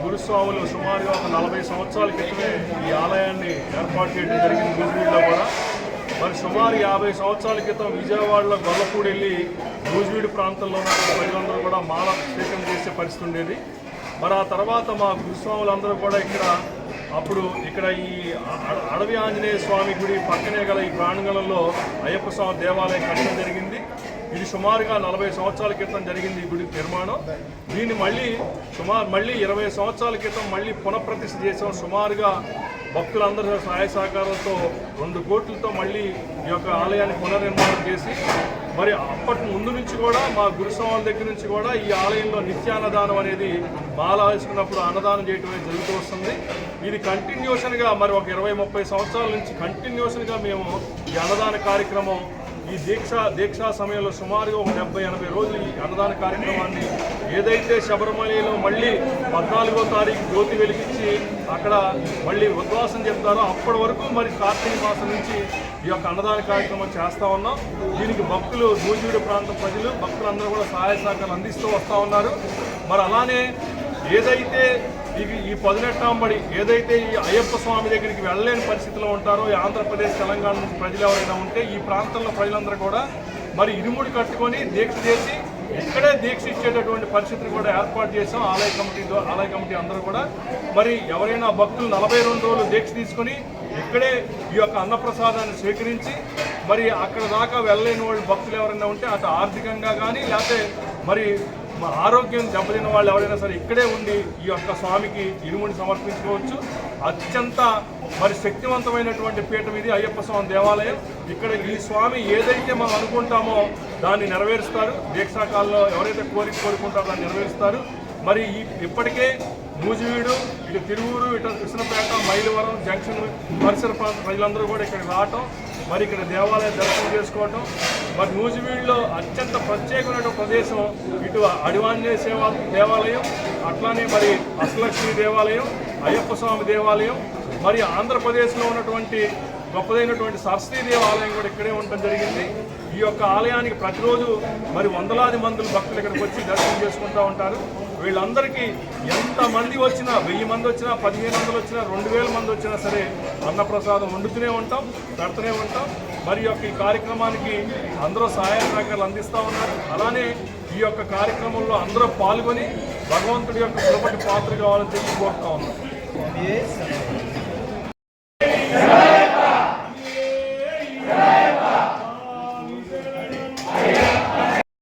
గురుస్వాములు సుమారుగా ఒక నలభై సంవత్సరాల క్రితమే ఈ ఆలయాన్ని ఏర్పాటు చేయడం జరిగింది గుజువీడిలో కూడా మరి సుమారు యాభై సంవత్సరాల క్రితం విజయవాడలో గొల్లపూడి వెళ్ళి గుజువీడి ప్రాంతంలో ఉన్న ప్రజలందరూ కూడా మాల స్వీకరణ చేసే పరిస్థితి ఉండేది. మరి ఆ తర్వాత మా గురుస్వాములందరూ కూడా ఇక్కడ అప్పుడు ఇక్కడ ఈ అడ- అడవి ఆంజనేయ స్వామి గుడి పక్కనే గల ఈ ప్రాంగణంలో అయ్యప్ప స్వామి దేవాలయం కట్టడం జరిగింది. ఇది సుమారుగా నలభై సంవత్సరాల క్రితం జరిగింది ఈ గుడి నిర్మాణం. దీన్ని మళ్ళీ సుమారు మళ్ళీ ఇరవై సంవత్సరాల క్రితం మళ్ళీ పునఃప్రతిష్ఠ చేసాం సుమారుగా భక్తులందరి సహాయ సహకారాలతో రెండు కోట్లతో మళ్ళీ ఈ యొక్క ఆలయాన్ని పునర్నిర్మాణం చేసి మరి అప్పటి ముందు నుంచి కూడా మా గురుస్వాముల దగ్గర నుంచి కూడా ఈ ఆలయంలో నిత్యాన్నదానం అనేది మాల వేసుకున్నప్పుడు అన్నదానం చేయటం జరుగుతూ వస్తుంది. ఇది కంటిన్యూషన్గా మరి ఒక ఇరవై ముప్పై సంవత్సరాల నుంచి కంటిన్యూషన్గా మేము ఈ అన్నదాన కార్యక్రమం ఈ దీక్ష దీక్షా సమయంలో సుమారుగా ఒక డెబ్బై ఎనభై రోజులు ఈ అన్నదాన కార్యక్రమాన్ని ఏదైతే శబరిమలలో మళ్ళీ పద్నాలుగో తారీఖు జ్యోతి వెలిగించి అక్కడ మళ్ళీ ఉద్వాసం చెప్తారో అప్పటి వరకు మరి కార్తీక మాసం నుంచి ఈ యొక్క అన్నదాన కార్యక్రమం చేస్తూ ఉన్నాం. దీనికి భక్తులు దూజీడు ప్రాంత ప్రజలు భక్తులందరూ కూడా సహాయ సహకారాలు అందిస్తూ వస్తూ ఉన్నారు. మరి అలానే ఏదైతే ఇది ఈ పదినెట్టాంబడి ఏదైతే ఈ అయ్యప్ప స్వామి దగ్గరికి వెళ్ళలేని పరిస్థితిలో ఉంటారో ఈ ఆంధ్రప్రదేశ్ తెలంగాణ నుంచి ప్రజలు ఎవరైనా ఉంటే ఈ ప్రాంతంలో ప్రజలందరూ కూడా మరి ఇరుముడి కట్టుకొని దీక్ష చేసి ఇక్కడే దీక్ష ఇచ్చేటటువంటి పరిస్థితిని కూడా ఏర్పాటు చేసాం ఆలయ కమిటీ ఆలయ కమిటీ అందరూ కూడా. మరి ఎవరైనా భక్తులు నలభై రెండు రోజులు దీక్ష తీసుకొని ఇక్కడే ఈ యొక్క అన్నప్రసాదాన్ని స్వీకరించి మరి అక్కడ దాకా వెళ్ళలేని వాళ్ళు భక్తులు ఎవరైనా ఉంటే అటు ఆర్థికంగా కానీ లేకపోతే మరి మన ఆరోగ్యం దెబ్బతిన్న వాళ్ళు ఎవరైనా సరే ఇక్కడే ఉండి ఈ యొక్క స్వామికి ఇరుముని సమర్పించుకోవచ్చు. అత్యంత మరి శక్తివంతమైనటువంటి పీఠం ఇది అయ్యప్ప స్వామి దేవాలయం. ఇక్కడ ఈ స్వామి ఏదైతే మనం అనుకుంటామో దాన్ని నెరవేరుస్తారు. దీక్షాకాలంలో ఎవరైతే కోరిక కోరుకుంటారో దాన్ని నెరవేరుస్తారు. మరి ఈ ఇప్పటికే నూజివీడు ఇటు తిరువూరు ఇటు కృష్ణపేట మైలవరం జంక్షన్ పరిసర ప్రాంత ప్రజలందరూ కూడా ఇక్కడికి రావటం మరి ఇక్కడ దేవాలయ దర్శనం చేసుకోవటం. మరి నూజివీడులో అత్యంత ప్రత్యేకమైన ప్రదేశం ఇటు అడివాంజనేయ సేవా దేవాలయం అట్లానే మరి అష్టలక్ష్మి దేవాలయం అయ్యప్ప స్వామి దేవాలయం మరి ఆంధ్రప్రదేశ్లో ఉన్నటువంటి గొప్పదైనటువంటి సరస్వతీ దేవాలయం కూడా ఇక్కడే ఉండటం జరిగింది. ఈ యొక్క ఆలయానికి ప్రతిరోజు మరి వందలాది మందులు భక్తులు ఇక్కడికి వచ్చి దర్శనం చేసుకుంటూ ఉంటారు. వీళ్ళందరికీ ఎంతమంది వచ్చినా వెయ్యి మంది వచ్చినా పదిహేను వందలు వచ్చినా రెండు వేల మంది వచ్చినా సరే అన్నప్రసాదం వండుతూనే ఉంటాం పెడుతూనే ఉంటాం. మరి యొక్క ఈ కార్యక్రమానికి అందరూ సహాయ సహకారాలు అందిస్తూ ఉన్నారు. అలానే ఈ యొక్క కార్యక్రమంలో అందరూ పాల్గొని భగవంతుడి యొక్క కృపటి పాత్ర కావాలని చెప్పి కోరుతా ఉన్నాం.